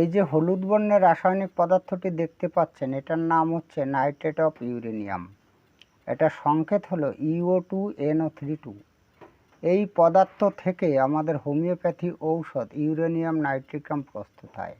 এই যে হলুদ বর্ণের রাসায়নিক পদার্থটি দেখতে পাচ্ছেন, এটার নাম হচ্ছে নাইট্রেট অফ ইউরেনিয়াম। এটা সংকেত হলো ইও টু এনও থ্রি টু এই পদার্থ থেকে আমাদের হোমিওপ্যাথি ঔষধ ইউরেনিয়াম নাইট্রিকাম প্রস্তুত হয়।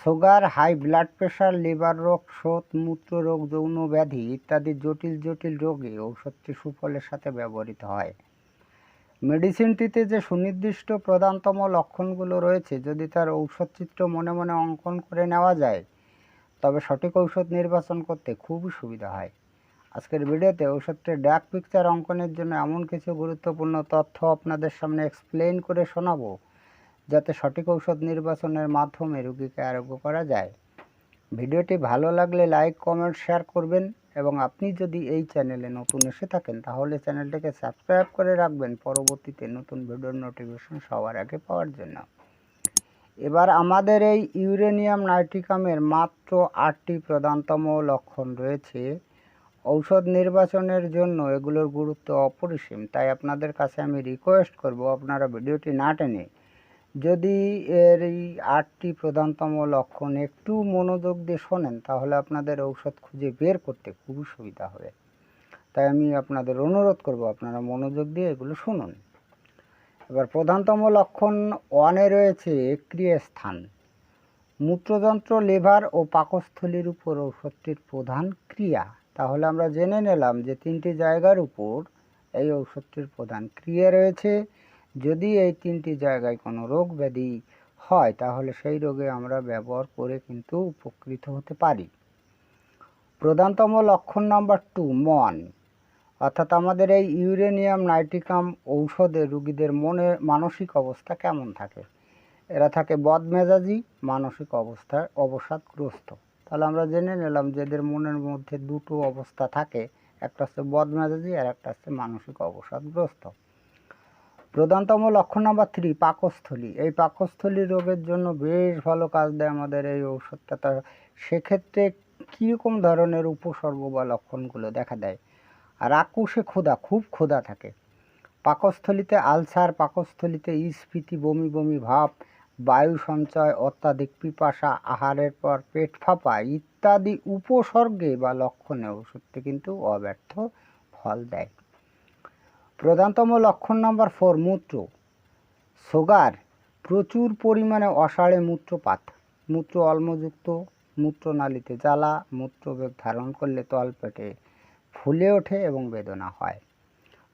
Sugar, high blood pressure, liver রোগ শোথ মূত্র রোগ, যৌন ব্যাধি ইত্যাদি জটিল জটিল রোগে ঔষধটি সুফলের সাথে ব্যবহৃত হয়। মেডিসিনটিতে যে সুনির্দিষ্ট প্রধানতম লক্ষণগুলো রয়েছে, যদি তার ঔষধ চিত্র মনে মনে অঙ্কন করে নেওয়া যায়, তবে সঠিক ঔষধ নির্বাচন করতে খুবই সুবিধা হয়। আজকের ভিডিওতে ঔষধটির ডাক পিকচার অঙ্কনের জন্য এমন কিছু গুরুত্বপূর্ণ তথ্য আপনাদের সামনে এক্সপ্লেইন করে শোনাবো, যাতে সঠিক ঔষধ নির্বাচনের মাধ্যমে রোগীকে আরোগ্য করা যায়। ভিডিওটি ভালো লাগলে লাইক কমেন্ট শেয়ার করবেন। এবং আপনি যদি এই চ্যানেলে নতুন এসে থাকেন, তাহলে চ্যানেলটিকে সাবস্ক্রাইব করে রাখবেন। পরবর্তীতে নতুন ভিডিওর নোটিফিকেশন সবার আগে পাওয়ার জন্য। এবার আমাদের এই ইউরেনিয়াম নাইট্রিকামের মাত্র আটটি প্রধানতম লক্ষণ রয়েছে। ঔষধ নির্বাচনের জন্য এগুলোর গুরুত্ব অপরিসীম। তাই আপনাদের কাছে আমি রিকোয়েস্ট করব, আপনারা ভিডিওটি না টেনে যদি এর এই আটটি প্রধানতম লক্ষণ একটু মনোযোগ দিয়ে শোনেন, তাহলে আপনাদের ঔষধ খুঁজে বের করতে খুবই সুবিধা হবে। তাই আমি আপনাদের অনুরোধ করব, আপনারা মনোযোগ দিয়ে এগুলো শুনুন। এবার প্রধানতম লক্ষণ ওয়ানে রয়েছে ক্রিয়াস্থান মূত্রযন্ত্র, লিভার ও পাকস্থলীর উপর ঔষধটির প্রধান ক্রিয়া। তাহলে আমরা জেনে নিলাম যে তিনটি জায়গার উপর এই ঔষধটির প্রধান ক্রিয়া রয়েছে। যদি এই তিনটি জায়গায় কোনো রোগ ব্যাধি হয়, তাহলে সেই রোগে আমরা ব্যবহার করে কিন্তু উপকৃত হতে পারি। প্রধানতম লক্ষণ নাম্বার টু, মন। অর্থাৎ আমাদের এই ইউরেনিয়াম নাইট্রিকাম ঔষধে রুগীদের মনে মানসিক অবস্থা কেমন থাকে? এরা থাকে বদমেজাজি, মানসিক অবস্থার অবসাদগ্রস্ত। তাহলে আমরা জেনে নিলাম যে এদের মনের মধ্যে দুটো অবস্থা থাকে, একটা হচ্ছে বদমেজাজি আর একটা হচ্ছে মানসিক অবসাদগ্রস্ত। প্রধানতম লক্ষণ নাম্বার থ্রি পাকস্থলী। এই পাকস্থলী রোগের জন্য বেশ ভালো কাজ দেয় আমাদের এই ঔষধটা। তা সেক্ষেত্রে কীরকম ধরনের উপসর্গ বা লক্ষণগুলো দেখা দেয়? আর আকুশে ক্ষুধা, খুব ক্ষুধা থাকে। পাকস্থলীতে আলসার, পাকস্থলীতে স্ফীতি বমি বমি ভাব, বায়ু সঞ্চয়, অত্যাধিক পিপাসা, আহারের পর পেট ফাঁপা ইত্যাদি উপসর্গে বা লক্ষণে ওষুধটি কিন্তু অব্যর্থ ফল দেয়। প্রধানতম লক্ষণ নম্বর ফোর মূত্র। সুগার প্রচুর পরিমাণে অসাড়ে মূত্রপাত। মূত্র অলমযুক্ত মূত্রনালীতে জ্বালা মূত্রবেগ ধারণ করলে তলপেটে ফুলে ওঠে এবং বেদনা হয়।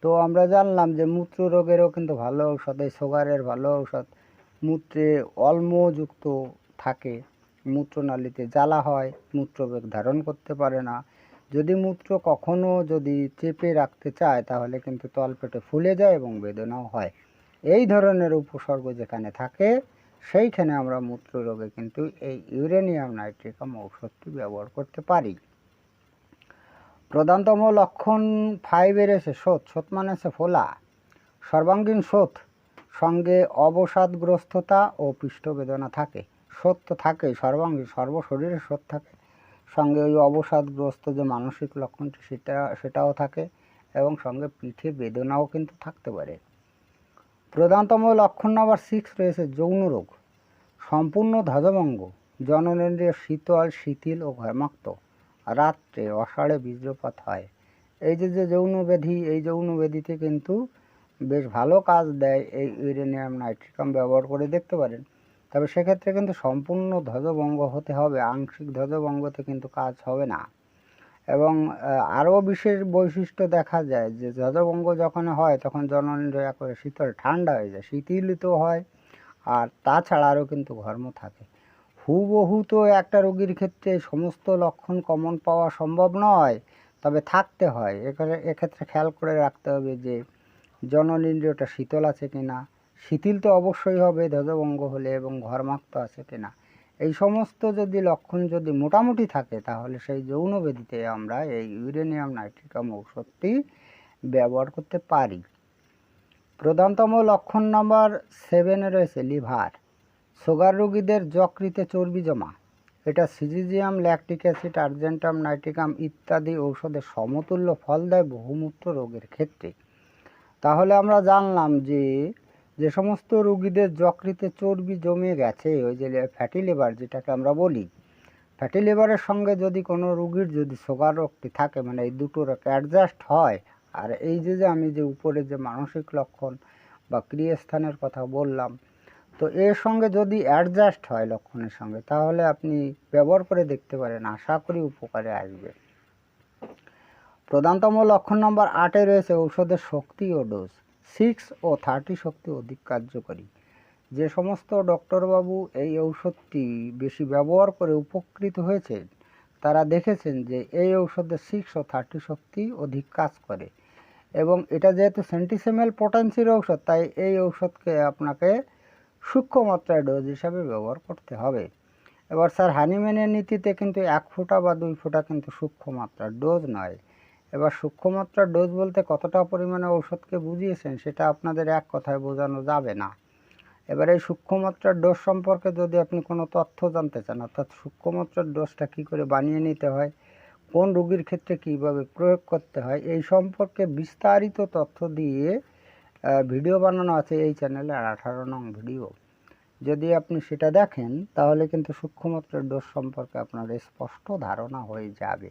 তো আমরা জানলাম যে মূত্র রোগেরও কিন্তু ভালো ঔষধ, এই সুগারের ভালো ঔষধ। মূত্রে অলমযুক্ত থাকে মূত্রনালীতে জ্বালা হয় মূত্রবেগ ধারণ করতে পারে না। যদি মূত্র কখনও যদি চেপে রাখতে চায়, তাহলে কিন্তু তলপেটে ফুলে যায় এবং বেদনাও হয়। এই ধরনের উপসর্গ যেখানে থাকে, সেইখানে আমরা মূত্র রোগে কিন্তু এই ইউরেনিয়াম নাইট্রিকাম ঔষধটি ব্যবহার করতে পারি। প্রধানতম লক্ষণ ফাইভের এসে শোধ শোধ মানে হচ্ছে ফোলা। সর্বাঙ্গীন শোধ সঙ্গে অবসাদগ্রস্ততা ও পৃষ্ঠবেদনা থাকে। শোধ তো থাকে সর্বাঙ্গীন, সর্বশরীরে শোধ থাকে। সঙ্গে ওই অবসাদগ্রস্ত যে মানসিক লক্ষণটি সেটা, সেটাও থাকে এবং সঙ্গে পিঠে বেদনাও কিন্তু থাকতে পারে। প্রধানতম লক্ষণ নাম্বার সিক্স রয়েছে যৌন রোগ। সম্পূর্ণ ধ্বজভঙ্গ, জননেন্দ্রিয় শীতল, শিথিল ও ঘর্মাক্ত রাত্রে অষাঢ়ে বীর্যপাত হয়। এই যে যে যৌন ব্যাধি এই যৌন ব্যাধিতে কিন্তু বেশ ভালো কাজ দেয় এই ইউরেনিয়াম নাইট্রিকাম ব্যবহার করে দেখতে পারেন। তবে সেক্ষেত্রে কিন্তু সম্পূর্ণ ধ্বজভঙ্গ হতে হবে, আংশিক ধ্বজভঙ্গতে কিন্তু কাজ হবে না। এবং আরও বিশেষ বৈশিষ্ট্য দেখা যায় যে ধ্বজভঙ্গ যখন হয় তখন জননেন্দ্রিয় করে শীতল ঠান্ডা হয়ে যায় শীতলিত হয় আর তাছাড়া আরও কিন্তু ঘর্ম থাকে। হুবহু তো একটা রোগীর ক্ষেত্রে সমস্ত লক্ষণ কমন পাওয়া সম্ভব নয়, তবে থাকতে হয়। এক্ষেত্রে খেয়াল করে রাখতে হবে যে জননেন্দ্রিয়টা শীতল আছে কি না শিথিল তো অবশ্যই হবে, ধ্বজভঙ্গ হলে এবং ঘরমাক্ত আছে কি না এই সমস্ত যদি লক্ষণ যদি মোটামুটি থাকে, তাহলে সেই যৌন ব্যাধিতে আমরা এই ইউরেনিয়াম নাইট্রিকাম ঔষধটি ব্যবহার করতে পারি। প্রধানতম লক্ষণ নাম্বার সেভেনে রয়েছে লিভার। সুগার রোগীদের যকৃতে চর্বি জমা। এটা syzygium, lactic acid, argentum, nitricum ইত্যাদি ঔষধের সমতুল্য ফল দেয় বহুমূত্র রোগের ক্ষেত্রে। তাহলে আমরা জানলাম যে যে সমস্ত রুগীদের যকৃতে চর্বি জমে গেছে, ওই যে ফ্যাটি লিভার যেটাকে আমরা বলি ফ্যাটি লিভারের সঙ্গে যদি কোনো রুগীর যদি সুগার রোগটি থাকে মানে এই দুটোর অ্যাডজাস্ট হয়, আর এই যে যে আমি যে উপরে যে মানসিক লক্ষণ বা ক্রিয়াস্থানের কথা বললাম, তো এর সঙ্গে যদি অ্যাডজাস্ট হয় লক্ষণের সঙ্গে, তাহলে আপনি ব্যবহার করে দেখতে পারেন, আশা করি উপকারে আসবে। প্রধানতম লক্ষণ নম্বর আটে রয়েছে ঔষধের শক্তি ও ডোজ সিক্স ও থার্টি শক্তি অধিক কার্যকরী। যে সমস্ত ডক্টরবাবু এই ঔষধটি বেশি ব্যবহার করে উপকৃত হয়েছেন, তারা দেখেছেন যে এই ঔষধে সিক্স ও থার্টি শক্তি অধিক কাজ করে। এবং এটা যেহেতু সেন্টিসেমেল পোটেন্সির ঔষধ, তাই এই ঔষধকে আপনাকে সূক্ষ্ম মাত্রায় ডোজ হিসাবে ব্যবহার করতে হবে। এবার স্যার হানিম্যানের নীতিতে কিন্তু এক ফোঁটা বা দুই ফোঁটা কিন্তু সূক্ষ্ম মাত্রার ডোজ নয়। এবার সূক্ষ্ম মাত্রার ডোজ বলতে কতটা পরিমাণে ঔষধকে বুঝিয়েছেন সেটা আপনাদের এক কথায় বোঝানো যাবে না। এবার এই সূক্ষ্মমাত্রার ডোজ সম্পর্কে যদি আপনি কোনো তথ্য জানতে চান, অর্থাৎ সূক্ষ্মমাত্রার ডোজটা কী করে বানিয়ে নিতে হয়, কোন রোগীর ক্ষেত্রে কীভাবে প্রয়োগ করতে হয়, এই সম্পর্কে বিস্তারিত তথ্য দিয়ে ভিডিও বানানো আছে এই চ্যানেলে আর আঠারো নং ভিডিও। যদি আপনি সেটা দেখেন, তাহলে কিন্তু সূক্ষ্মমাত্রার ডোজ সম্পর্কে আপনার স্পষ্ট ধারণা হয়ে যাবে।